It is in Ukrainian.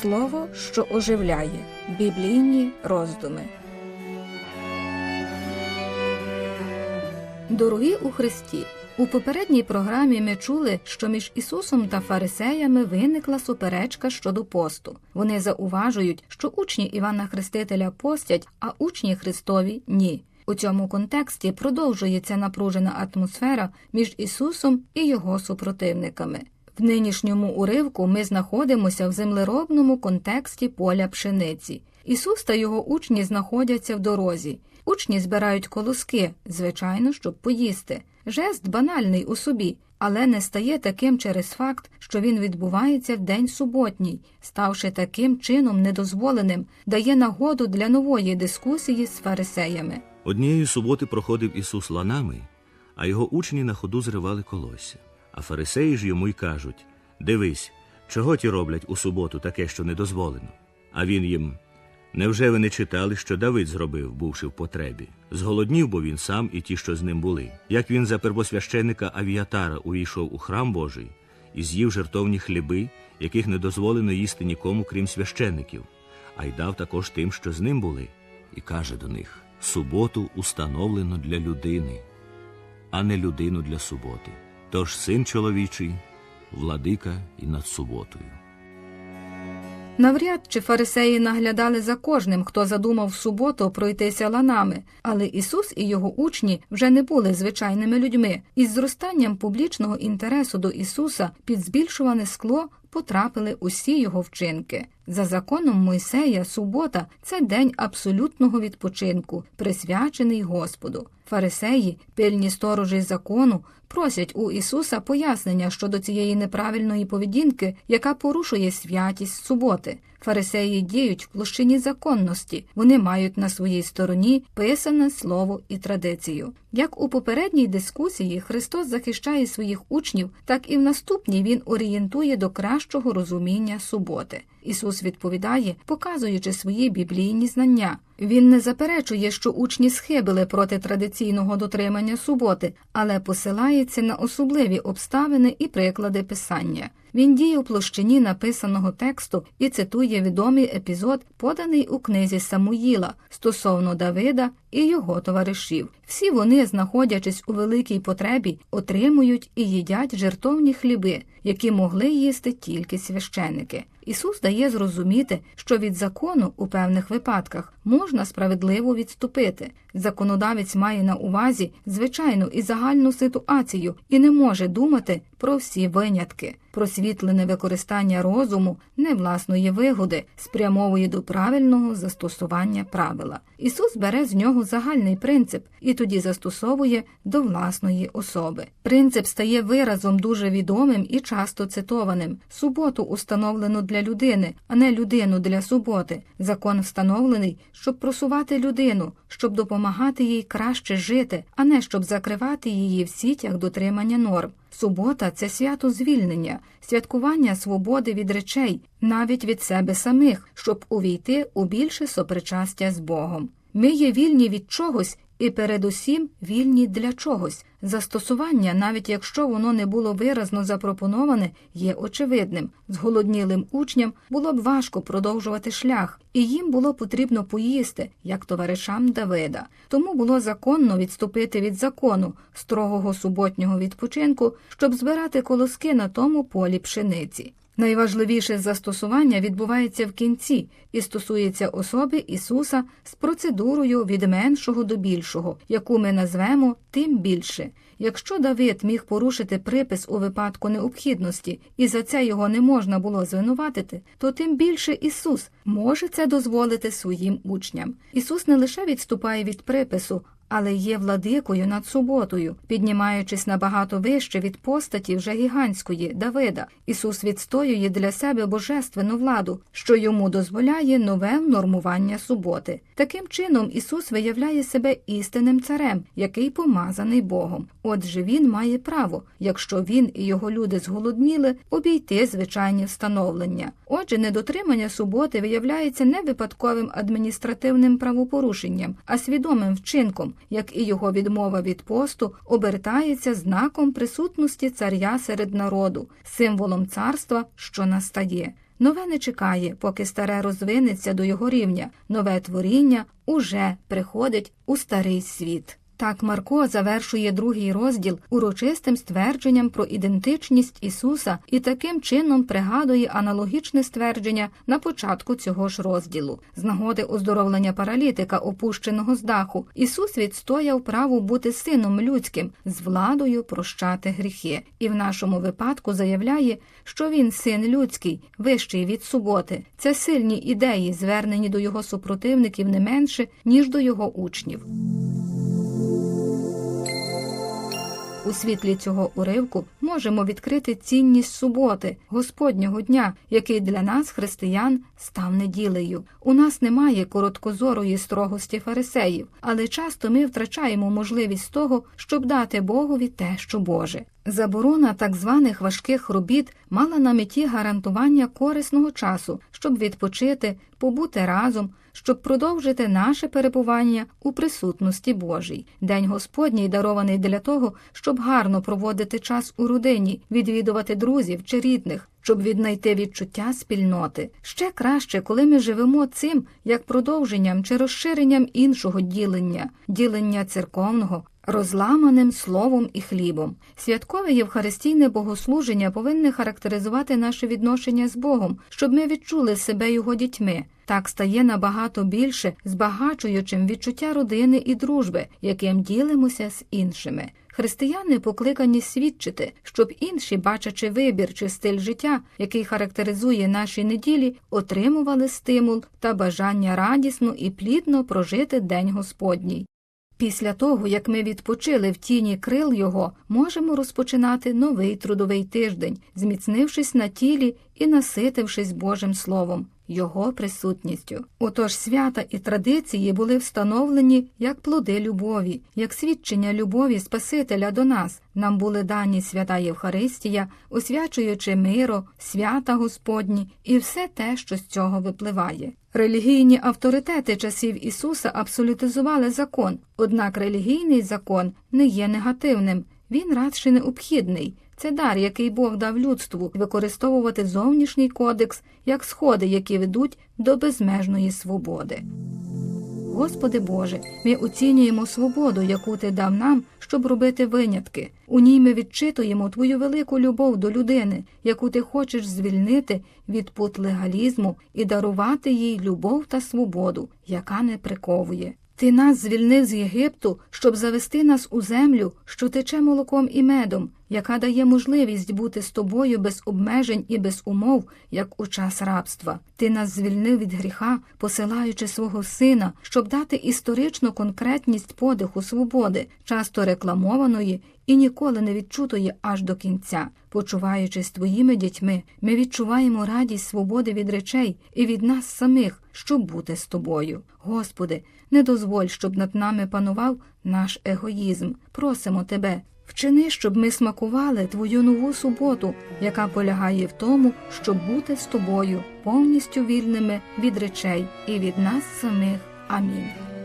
Слово, що оживляє. Біблійні роздуми. Дорогі у Христі. У попередній програмі ми чули, що між Ісусом та фарисеями виникла суперечка щодо посту. Вони зауважують, що учні Івана Хрестителя постять, а учні Христові ні. У цьому контексті продовжується напружена атмосфера між Ісусом і його супротивниками. В нинішньому уривку ми знаходимося в землеробному контексті поля пшениці. Ісус та його учні знаходяться в дорозі. Учні збирають колоски, звичайно, щоб поїсти. Жест банальний у собі, але не стає таким через факт, що він відбувається в день суботній, ставши таким чином недозволеним, дає нагоду для нової дискусії з фарисеями. Однієї суботи проходив Ісус ланами, а його учні на ходу зривали колосся. А фарисеї ж йому й кажуть Дивись, чого ті роблять у суботу таке, що не дозволено. А він їм Невже ви не читали, що Давид зробив, бувши в потребі? Зголоднів, бо він сам і ті, що з ним були. Як він за первосвященника Авіатара увійшов у храм Божий і з'їв жертовні хліби, яких не дозволено їсти нікому, крім священиків, а й дав також тим, що з ним були, і каже до них суботу установлено для людини, а не людину для суботи. Тож син чоловічий, владика і над суботою. Навряд чи фарисеї наглядали за кожним, хто задумав в суботу пройтися ланами, але Ісус і його учні вже не були звичайними людьми. Із зростанням публічного інтересу до Ісуса під збільшуване скло потрапили усі його вчинки. За законом Мойсея, субота це день абсолютного відпочинку, присвячений Господу. Фарисеї, пильні сторожі закону, просять у Ісуса пояснення щодо цієї неправильної поведінки, яка порушує святість суботи. Фарисеї діють в площині законності, вони мають на своїй стороні писане слово і традицію. Як у попередній дискусії Христос захищає своїх учнів, так і в наступній Він орієнтує до кращого розуміння суботи. Ісус відповідає, показуючи свої біблійні знання. Він не заперечує, що учні схибили проти традиційного дотримання суботи, але посилається на особливі обставини і приклади писання. Він діє у площині написаного тексту і цитує відомий епізод, поданий у книзі Самуїла стосовно Давида і його товаришів. Всі вони, знаходячись у великій потребі, отримують і їдять жертовні хліби, які могли їсти тільки священики. Ісус дає зрозуміти, що від закону у певних випадках можна справедливо відступити. Законодавець має на увазі звичайну і загальну ситуацію і не може думати про всі винятки. Просвітлене використання розуму не власної вигоди спрямовує до правильного застосування правила. Ісус бере з нього загальний принцип і тоді застосовує до власної особи. Принцип стає виразом дуже відомим і часто цитованим. Суботу установлено для людини, а не людину для суботи. Закон встановлений, щоб просувати людину, щоб допомагати їй краще жити, а не щоб закривати її в сітях дотримання норм. Субота це свято звільнення, святкування свободи від речей, навіть від себе самих, щоб увійти у більше сопричастя з Богом. Ми є вільні від чогось і передусім вільні для чогось. Застосування, навіть якщо воно не було виразно запропоноване, є очевидним. Зголоднілим учням було б важко продовжувати шлях, і їм було потрібно поїсти, як товаришам Давида. Тому було законно відступити від закону, строгого суботнього відпочинку, щоб збирати колоски на тому полі пшениці. Найважливіше застосування відбувається в кінці і стосується особи Ісуса з процедурою від меншого до більшого, яку ми назвемо тим більше. Якщо Давид міг порушити припис у випадку необхідності, і за це його не можна було звинуватити, то тим більше Ісус може це дозволити своїм учням. Ісус не лише відступає від припису, але є владикою над суботою, піднімаючись набагато вище від постаті вже гігантської Давида. Ісус відстоює для себе божественну владу, що йому дозволяє нове нормування суботи. Таким чином, Ісус виявляє себе істинним царем, який помазаний Богом. Отже, він має право, якщо він і його люди зголодніли, обійти звичайні встановлення. Отже, недотримання суботи виявляється не випадковим адміністративним правопорушенням, а свідомим вчинком, як і його відмова від посту, обертається знаком присутності царя серед народу, символом царства, що настає. Нове не чекає, поки старе розвинеться до його рівня. Нове творіння уже приходить у старий світ. Так Марко завершує другий розділ урочистим ствердженням про ідентичність Ісуса і таким чином пригадує аналогічне ствердження на початку цього ж розділу. З нагоди оздоровлення паралітика, опущеного з даху, Ісус відстояв право бути сином людським з владою прощати гріхи, і в нашому випадку заявляє, що він син людський, вищий від суботи. Це сильні ідеї, звернені до його супротивників не менше, ніж до його учнів. У світлі цього уривку можемо відкрити цінність суботи, Господнього дня, який для нас, християн, став неділею. У нас немає короткозорої строгості фарисеїв, але часто ми втрачаємо можливість того, щоб дати Богові те, що Боже. Заборона так званих важких робіт мала на меті гарантування корисного часу, щоб відпочити, побути разом, щоб продовжити наше перебування у присутності Божій. День Господній дарований для того, щоб гарно проводити час у родині, відвідувати друзів чи рідних, щоб віднайти відчуття спільноти. Ще краще, коли ми живемо цим як продовженням чи розширенням іншого ділення, ділення церковного. Розламаним словом і хлібом. Святкове євхаристійне богослуження повинне характеризувати наше відношення з Богом, щоб ми відчули себе його дітьми. Так стає набагато більше збагачуючим відчуття родини і дружби, яким ділимося з іншими. Християни покликані свідчити, щоб інші, бачачи вибір чи стиль життя, який характеризує наші неділі, отримували стимул та бажання радісно і плідно прожити День Господній. Після того, як ми відпочили в тіні крил його, можемо розпочинати новий трудовий тиждень, зміцнившись на тілі і наситившись Божим Словом, Його присутністю. Отож свята і традиції були встановлені як плоди любові, як свідчення любові Спасителя до нас. Нам були дані свята Євхаристія, освячуючи миро, свята Господні і все те, що з цього випливає. Релігійні авторитети часів Ісуса абсолютизували закон, однак релігійний закон не є негативним, він радше необхідний. Це дар, який Бог дав людству, використовувати зовнішній кодекс як сходи, які ведуть до безмежної свободи. Господи Боже, ми оцінюємо свободу, яку Ти дав нам, щоб робити винятки. У ній ми відчитуємо Твою велику любов до людини, яку ти хочеш звільнити від пут легалізму і дарувати їй любов та свободу, яка не приковує. Ти нас звільнив з Єгипту, щоб завести нас у землю, що тече молоком і медом, яка дає можливість бути з тобою без обмежень і без умов, як у час рабства. Ти нас звільнив від гріха, посилаючи свого сина, щоб дати історичну конкретність подиху свободи, часто рекламованої і ніколи не відчутої аж до кінця. Почуваючись твоїми дітьми, ми відчуваємо радість свободи від речей і від нас самих, щоб бути з тобою. Господи, не дозволь, щоб над нами панував наш егоїзм. Просимо тебе. Вчини, щоб ми смакували твою нову суботу, яка полягає в тому, щоб бути з тобою повністю вільними від речей і від нас самих. Амінь.